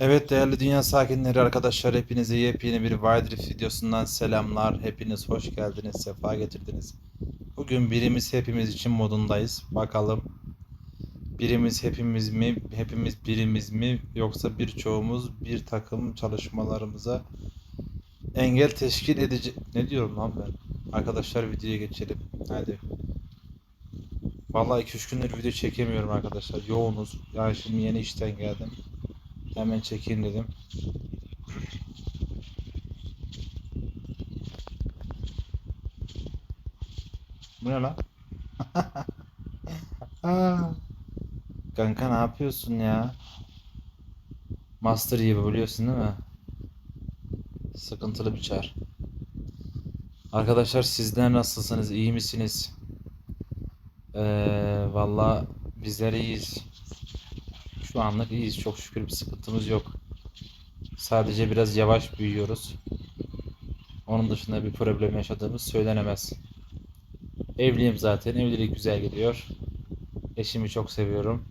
Evet değerli dünya sakinleri arkadaşlar hepinize yepyeni bir Wild Rift videosundan selamlar. Hepiniz hoş geldiniz, sefa getirdiniz. Bugün birimiz hepimiz için modundayız. Bakalım birimiz hepimiz mi, hepimiz birimiz mi yoksa birçoğumuz bir takım çalışmalarımıza engel teşkil edecek. Ne diyorum lan ben? Arkadaşlar videoya geçelim. Hadi. Vallahi 2-3 gündür video çekemiyorum arkadaşlar. Yoğunuz. Yani şimdi yeni işten geldim. Hemen çekeyim dedim. Bu ne lan? Kanka ne yapıyorsun ya? Master gibi biliyorsun değil mi? Sıkıntılı bir çar. Arkadaşlar sizler nasılsınız? İyi misiniz? Ee, valla bizler iyiyiz. Şu anlık iyiyiz. Çok şükür bir sıkıntımız yok. Sadece biraz yavaş büyüyoruz. Onun dışında bir problem yaşadığımız söylenemez. Evliyim zaten. Evlilik güzel gidiyor. Eşimi çok seviyorum.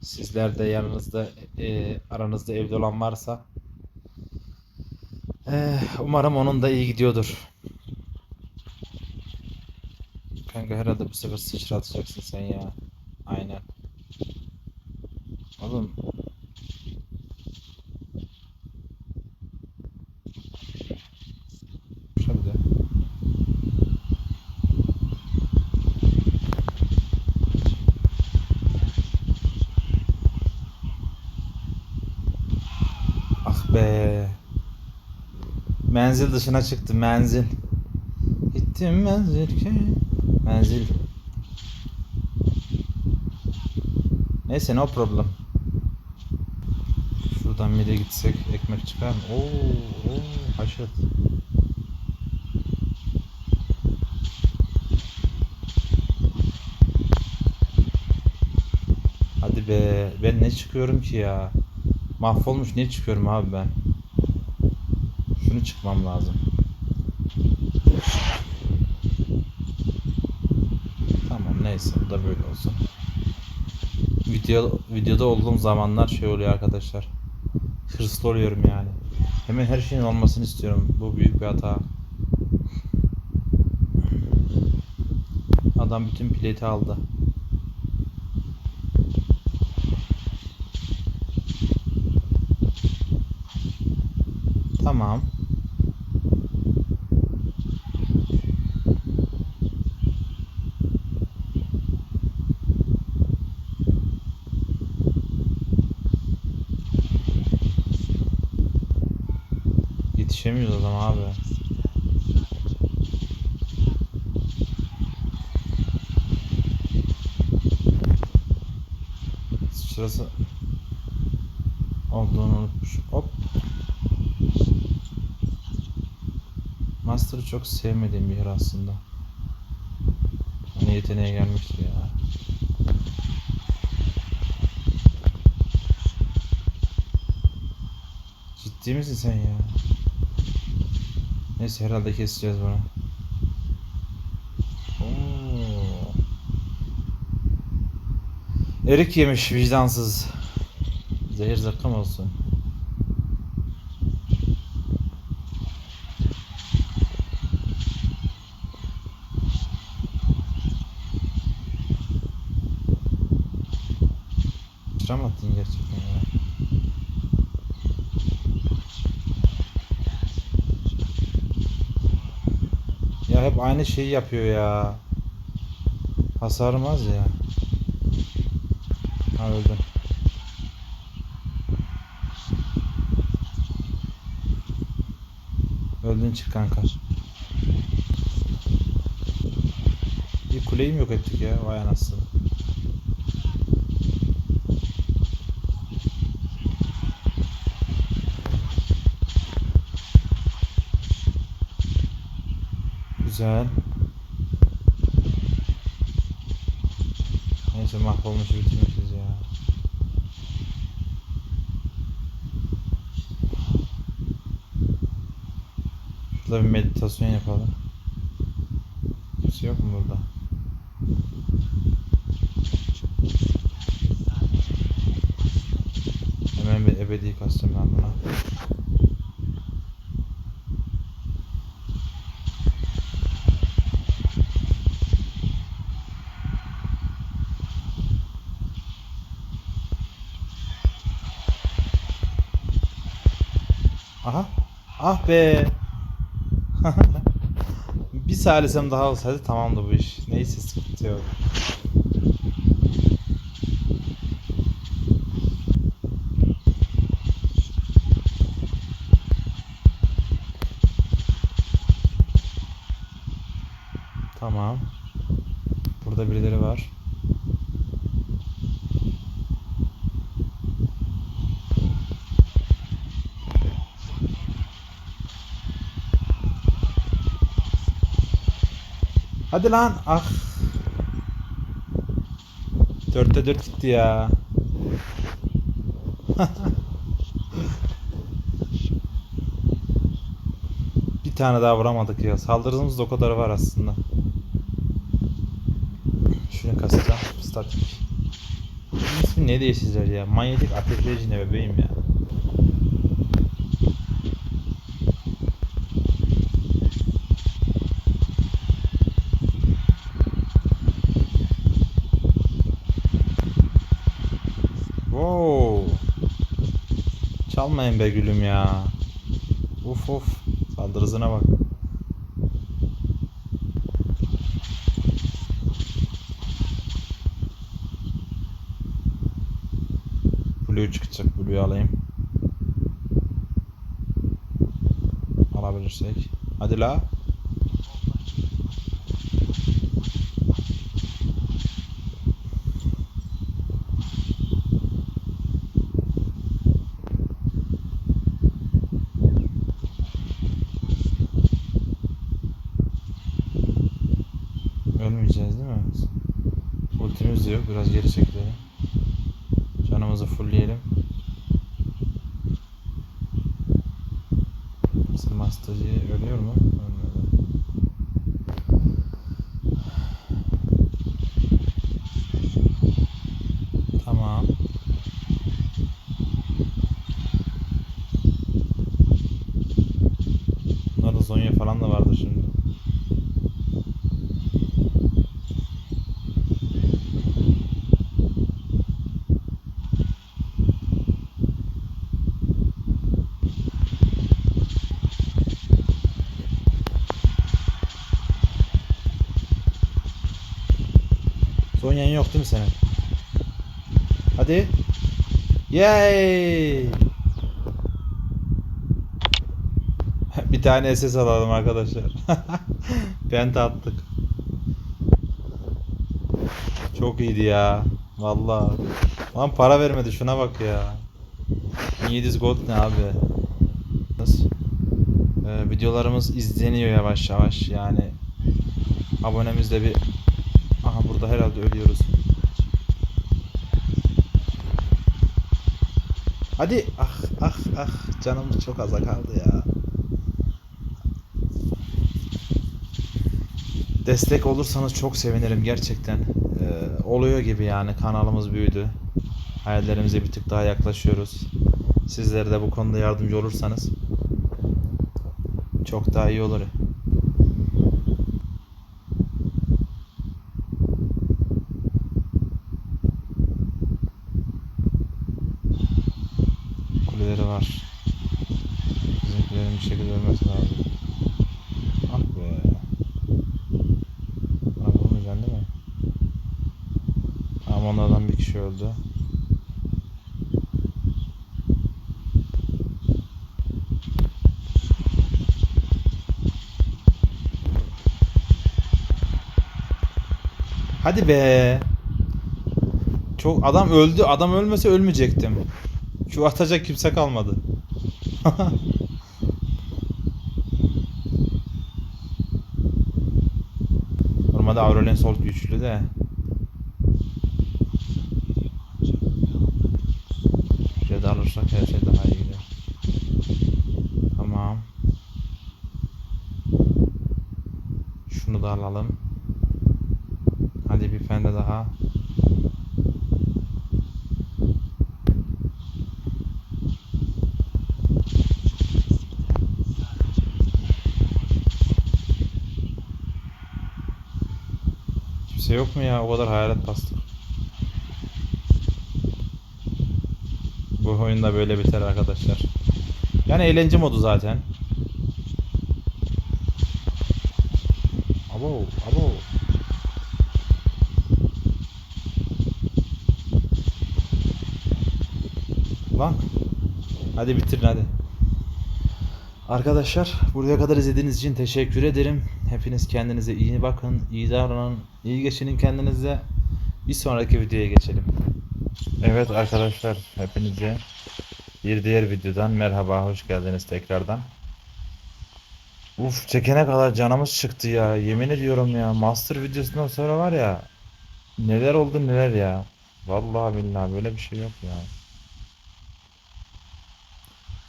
Sizler de yanınızda, e, aranızda evli olan varsa e, umarım onun da iyi gidiyordur. Kanka herhalde bu sefer sıçratacaksın sen ya. Oğlum Şöyle. Ah be. Menzil dışına çıktı menzil. Gittim menzil ki. Menzil. Neyse no problem. Şuradan bir de gitsek ekmek çıkar mı? Oo, oo haşet. Hadi be. Ben ne çıkıyorum ki ya? Mahvolmuş ne çıkıyorum abi ben? Şunu çıkmam lazım. Tamam neyse bu da böyle olsun. Video videoda olduğum zamanlar şey oluyor arkadaşlar. Hırslı oluyorum yani. Hemen her şeyin olmasını istiyorum. Bu büyük bir hata. Adam bütün plate aldı. Tamam. Yetişemiyoruz adam abi. Şurası olduğunu unutmuşum. Hop. Master'ı çok sevmediğim bir yer aslında. Hani yeteneğe gelmiştir ya. Ciddi misin sen ya? Neyse herhalde keseceğiz bunu. Erik yemiş vicdansız. Zehir zıkkım olsun. Sıra mı attın gerçekten ya? Ya hep aynı şeyi yapıyor ya. Hasarmaz ya. Ha öldüm. Öldün çık kanka. Bir kuleyi mi yok ettik ya? Vay anasını. Güzel. Neyse mahvolmuş bitirmişiz ya. Şurada bir meditasyon yapalım. Kimse yok mu burada? Hemen bir ebedi kastım ben buna. Aha. Ah be. Bir salisem daha olsaydı tamamdı bu iş. Neyse sıkıntı yok. Tamam. Burada birileri var. Hadi lan. Ah. Dörtte dört gitti ya. Bir tane daha vuramadık ya. Saldırımız da o kadar var aslında. Şunu kasacağım. Statik. İsmi ne değiştiler ya? Manyetik ateşleyici ne bebeğim ya. Wow. Çalmayın be gülüm ya. Uf uf. Saldırı hızına bak. Blue çıkacak. Blue'yu alayım. Alabilirsek. Hadi la. Ölmeyeceğiz değil mi? Ultimiz de yok. Biraz geri çekilelim. Canımızı fullleyelim. Sırmastacı ölüyor mu? Yok değil mi senin? Hadi. Yay! Bir tane SS alalım arkadaşlar. Penta attık. Çok iyiydi ya. Vallahi. Lan para vermedi şuna bak ya. 1700 gold ne abi? Nasıl? Ee, videolarımız izleniyor yavaş yavaş yani. Abonemiz de bir Aha burada herhalde ölüyoruz. Hadi ah ah ah canımız çok aza kaldı ya. Destek olursanız çok sevinirim gerçekten. Ee, oluyor gibi yani kanalımız büyüdü. Hayallerimize bir tık daha yaklaşıyoruz. Sizler de bu konuda yardımcı olursanız çok daha iyi olur. Var. Bizimkilerin bir şekilde ölmesi lazım. Ah be. Abi olmayacaksın değil mi? Tamam onlardan bir kişi öldü. Hadi be. Çok adam öldü. Adam ölmese ölmeyecektim. Şu atacak kimse kalmadı. Normalde Aurelien Sol güçlü de. Red alırsak her şey daha iyi gider. Tamam. Şunu da alalım. Hadi bir fende daha. Yok mu ya? O kadar hayalet bastık. Bu oyunda böyle biter arkadaşlar. Yani eğlence modu zaten. Abo, abo. Lan. Hadi bitirin hadi. Arkadaşlar buraya kadar izlediğiniz için teşekkür ederim. Hepiniz kendinize iyi bakın, iyi davranın, iyi geçinin kendinize. Bir sonraki videoya geçelim. Evet arkadaşlar hepinize bir diğer videodan merhaba, hoş geldiniz tekrardan. Uf çekene kadar canımız çıktı ya. Yemin ediyorum ya. Master videosundan sonra var ya. Neler oldu neler ya. Vallahi billahi böyle bir şey yok ya.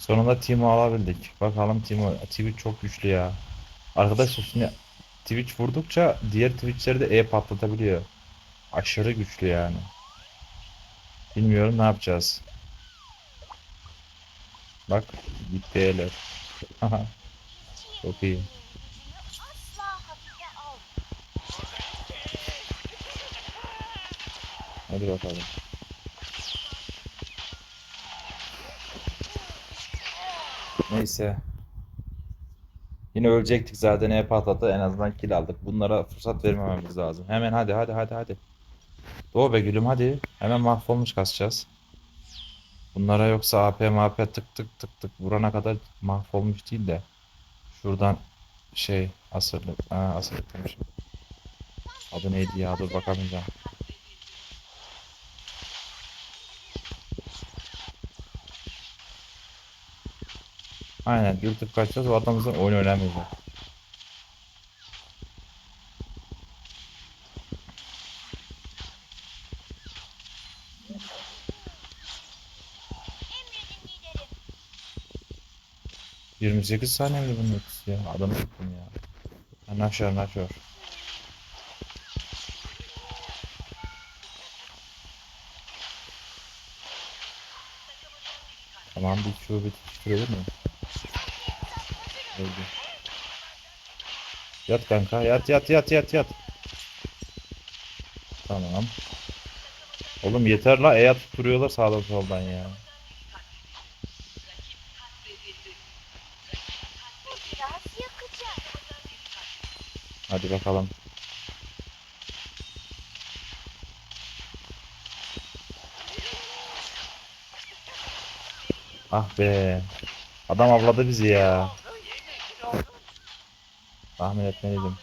Sonunda Timo alabildik. Bakalım Timo. Twitch çok güçlü ya. Arkadaşlar şimdi Twitch vurdukça diğer Twitch'leri de E patlatabiliyor. Aşırı güçlü yani. Bilmiyorum ne yapacağız. Bak gitti E'ler. Çok iyi. Hadi bakalım. Neyse. Yine ölecektik zaten E patladı. En azından kill aldık. Bunlara fırsat vermememiz lazım. Hemen hadi hadi hadi hadi. Doğu be gülüm hadi. Hemen mahvolmuş kasacağız. Bunlara yoksa AP MAP tık tık tık tık vurana kadar mahvolmuş değil de. Şuradan şey asırlık. Aa asırlık demişim. Adı neydi ya dur bakamayacağım. Aynen dürtüp kaçacağız o adamımızın oyun. Emredin liderim. 28 saniye mi bunun ötesi ya? Adamı tuttum ya. Ha, Naşör naşör. Tamam bir Q bitiştirebilir mi? Öldü. Yat kanka yat yat yat yat yat. Tamam. Oğlum yeter la E atıp duruyorlar sağdan soldan ya. Hadi bakalım. Ah be. Adam avladı bizi ya. Tahmin etmeliydim.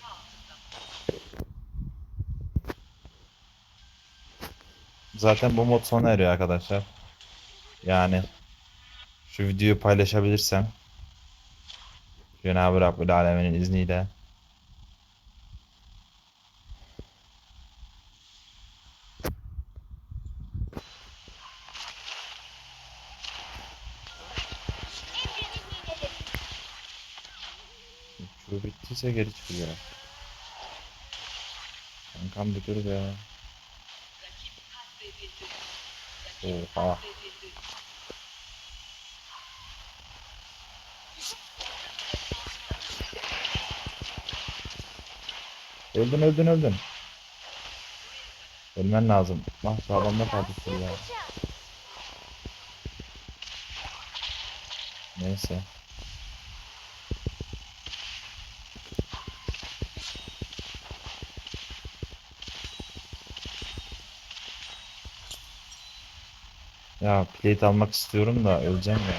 Zaten bu mod sona eriyor arkadaşlar. Yani şu videoyu paylaşabilirsem Cenab-ı Rabbül Alemin'in izniyle Bittiyse geri çıkıyor. Kankam bir dur be. Oha. Öldün öldün öldün. Ölmen lazım. Bak şu adamlar kaldı ya. Neyse. Ya plate almak istiyorum da öleceğim ya.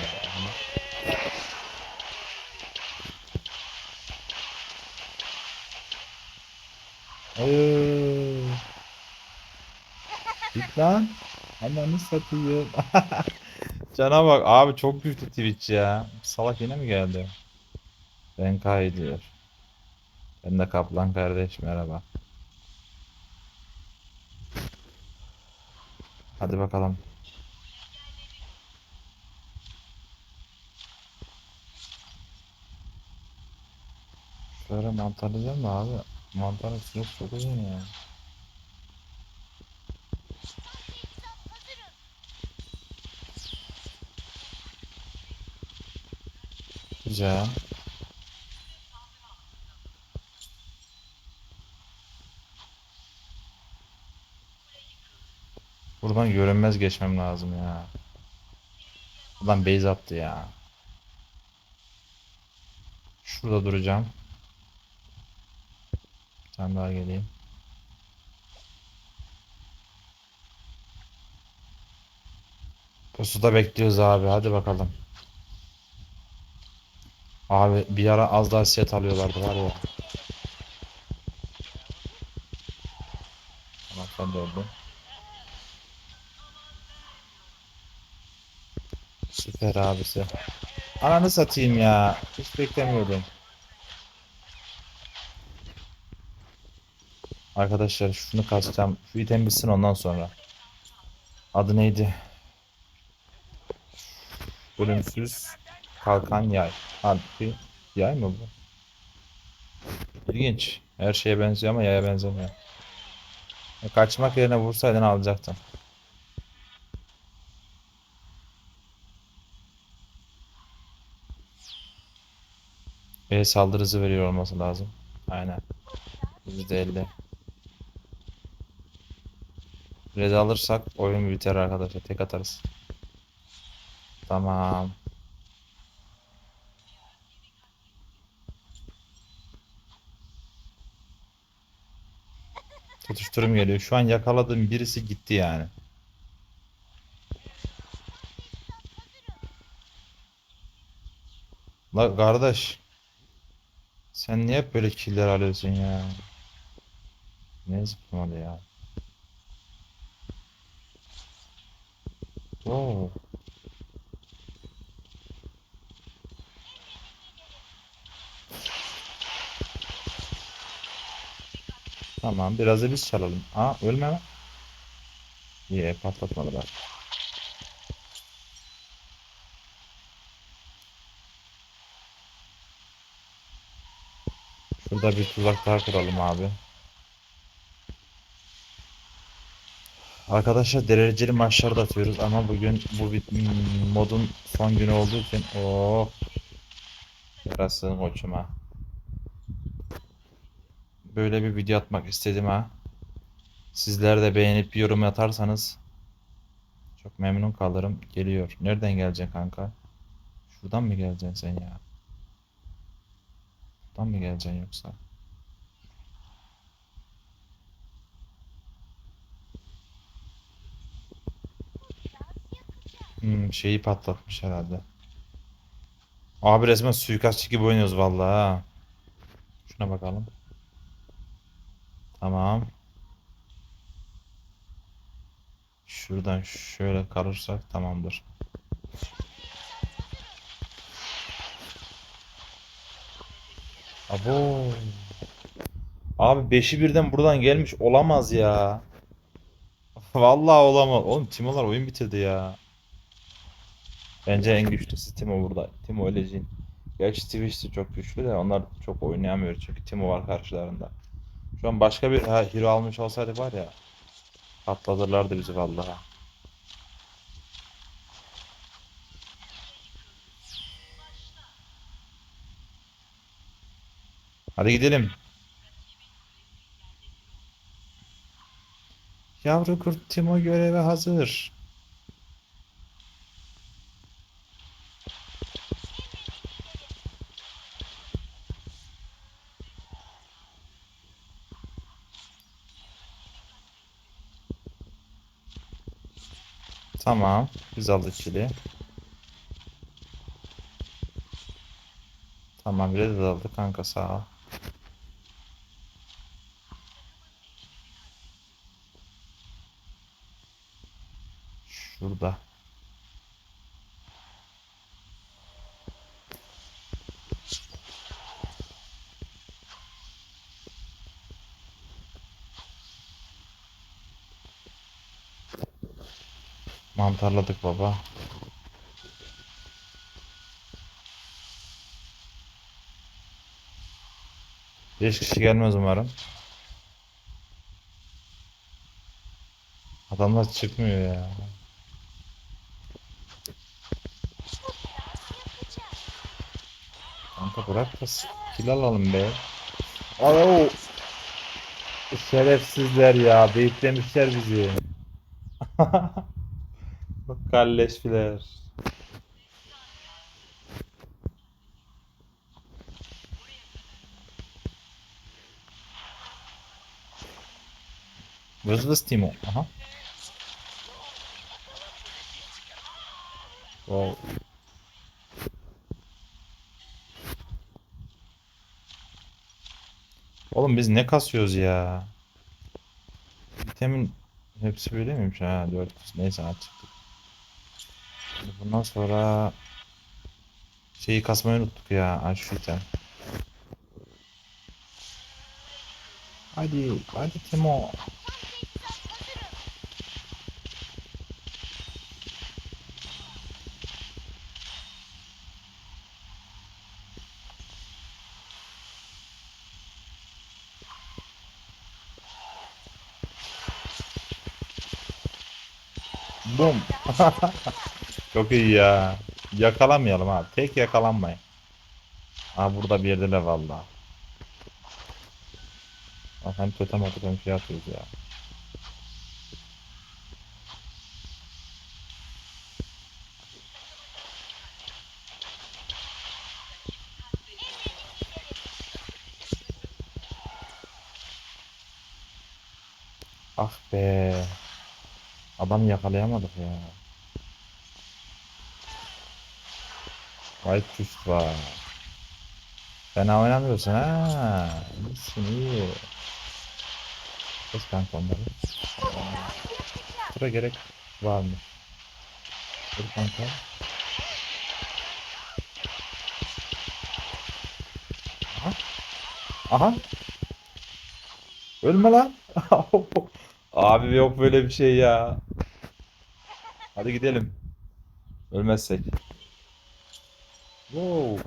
Hayır. Git lan. Ananı satayım. Cana bak abi çok güçlü Twitch ya. Salak yine mi geldi? Ben kaydıyor. Ben de Kaplan kardeş merhaba. Hadi bakalım. Şöyle mantarlayacağım da abi. Mantarın süresi çok uzun ya. Güzel. Buradan görünmez geçmem lazım ya. Buradan base attı ya. Şurada duracağım. Tane daha geleyim. Pusuda bekliyoruz abi. Hadi bakalım. Abi bir ara az daha set alıyorlardı var ya. Tamam sen de öldün. Süper abisi. Ananı satayım ya. Hiç beklemiyordum. Arkadaşlar şunu kaçacağım. Şu item bitsin ondan sonra. Adı neydi? Ölümsüz kalkan yay. Halbuki yay mı bu? İlginç. Her şeye benziyor ama yaya benzemiyor. E, Kaçmak yerine vursaydın alacaktın. E saldırı hızı veriyor olması lazım. Aynen. %50. Red alırsak oyun biter arkadaşlar. Tek atarız. Tamam. Tutuşturum geliyor. Şu an yakaladığım birisi gitti yani. La kardeş. Sen niye böyle killer alıyorsun ya? Ne zıplamadı ya? Oo. Tamam biraz da biz çalalım. Aa ölme lan. İyi patlatmadılar. Şurada bir tuzak daha kuralım abi. Arkadaşlar dereceli maçlar da atıyoruz ama bugün bu hmm, modun son günü olduğu için oh yarasın koçuma. Böyle bir video atmak istedim ha. Sizler de beğenip yorum atarsanız çok memnun kalırım. Geliyor. Nereden geleceksin kanka? Şuradan mı geleceksin sen ya? Buradan mı geleceksin yoksa? Hmm, şeyi patlatmış herhalde. Abi resmen suikastçı gibi oynuyoruz vallahi. Şuna bakalım. Tamam. Şuradan şöyle karırsak tamamdır. Abo. Abi beşi birden buradan gelmiş olamaz ya. Vallahi olamaz. Oğlum Timo'lar oyun bitirdi ya. Bence en güçlüsü Timo burada. Timo Ölecin. Gerçi Twitch de çok güçlü de onlar çok oynayamıyor çünkü Timo var karşılarında. Şu an başka bir ha, hero almış olsaydık var ya patlatırlardı bizi vallahi. Hadi gidelim. Yavru kurt Timo göreve hazır. Tamam. Biz aldık kili. Tamam. Red aldık kanka sağ ol. Şurada. Mantarladık baba. Beş kişi gelmez umarım. Adamlar çıkmıyor ya. Kanka bırak da kill alalım be. Alo. Şerefsizler ya. Beyitlemişler bizi. Kalleşfiler. Vız vız Timo. Aha. Wow. Oğlum biz ne kasıyoruz ya? Vitamin hepsi böyle miymiş ha? 400 neyse artık. Şimdi Bundan sonra şeyi kasmayı unuttuk ya. Ha şu item. Hadi, hadi Timo. Bum. Çok iyi ya. Yakalamayalım abi. Tek yakalanmayın. Ha burada bir yerde de valla. Hem totem atıp hem şey atıyoruz ya. Ah be. Adam yakalayamadık ya. White Tooth var. Fena oynamıyorsun ha. İyisin iyi. Kes kanka onları. Sıra gerek varmış. Dur kanka. Aha. Aha. Ölme lan. Abi yok böyle bir şey ya. Hadi gidelim. Ölmezsek. Wow.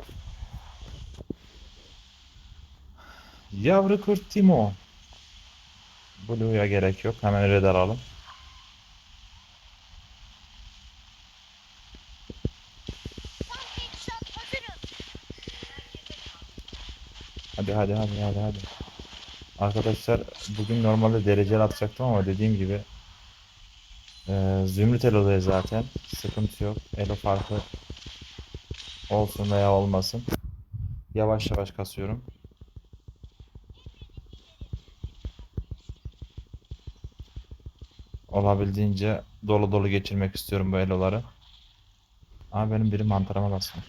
Yavru kurt Timo. Blue'ya gerek yok. Hemen red alalım. Hadi hadi hadi hadi hadi. Arkadaşlar bugün normalde dereceli atacaktım ama dediğim gibi eee Zümrüt Elo'dayız zaten. Sıkıntı yok. Elo farkı olsun veya olmasın. Yavaş yavaş kasıyorum. Olabildiğince dolu dolu geçirmek istiyorum bu eloları. Ama benim biri mantarıma basmış.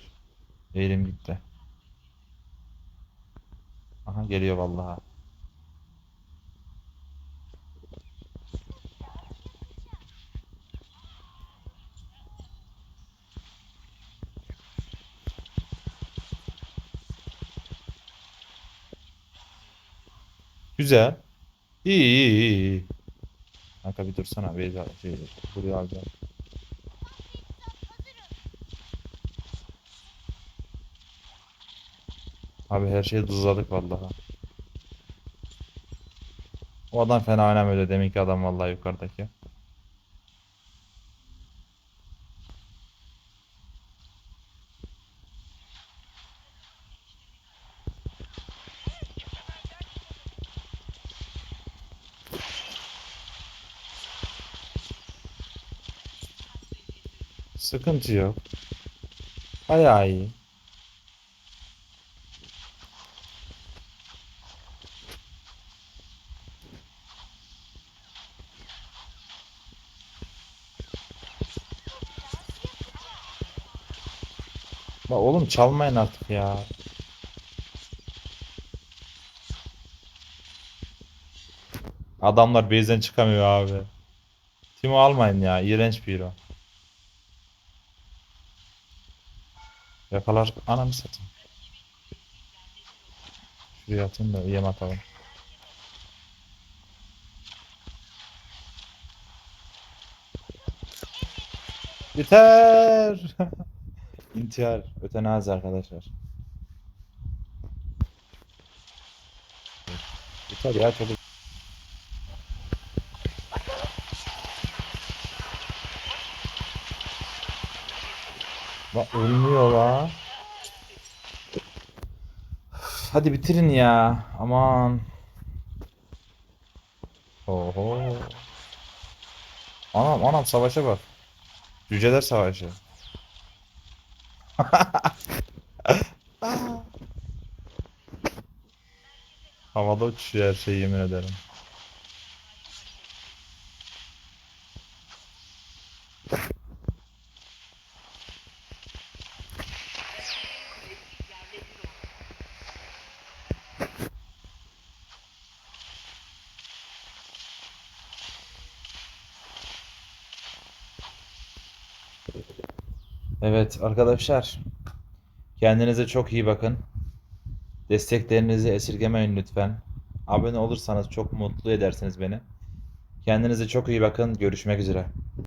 Eğilim gitti. Aha geliyor vallahi. Güzel. İyi iyi iyi. iyi. Kanka bir dursana. Beyza şey, buraya alacağım. Abi her şeyi dızladık vallahi. O adam fena oynamıyordu deminki adam vallahi yukarıdaki. Sıkıntı yok. Bayağı iyi. Bak oğlum çalmayın artık ya. Adamlar base'den çıkamıyor abi. Timo almayın ya. iğrenç bir hero. Yakalar ananı satayım. Şuraya atayım da yem atalım. Yeter. İntihar. Ötenazi arkadaşlar. Yeter ya çocuk. Bak ölmüyor la. Hadi bitirin ya. Aman. Oho. Anam anam savaşa bak. Cüceler savaşı. Havada uçuşuyor her şey yemin ederim. Evet arkadaşlar. Kendinize çok iyi bakın. Desteklerinizi esirgemeyin lütfen. Abone olursanız çok mutlu edersiniz beni. Kendinize çok iyi bakın. Görüşmek üzere.